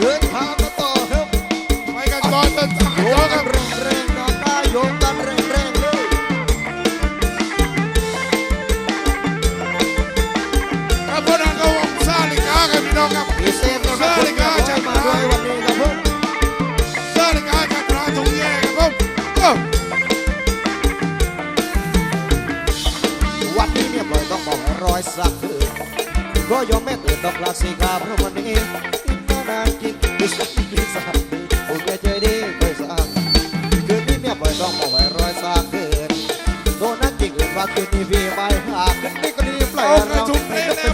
เดินทางกันต่อครัไปกันก่อนนโยโยกกันนรงงๆดอกได้ยกกันแรงแรงๆเลยครับพนังกวงซาลิกาครับนองครับพิเศษสำหรับม้ากับซาลิก้ากระพร้าทงแยกครัผมวันเนี่ยบอยต้องบอกรอยสักคือก็ยอมแม่ตื่นดอกลาสิกาเพราะวันนี้ อินนานจริงดิฉันกินสักดีผมจะใจดีเคยสักคืนนี้เนี่ยปล่อยต้องบอกให้รอยสักคืนโดนนักกินว่าคืนนี้พี่ไม่หากคืนนี้ก็รีบไล่เราไม่ต้องไปเมา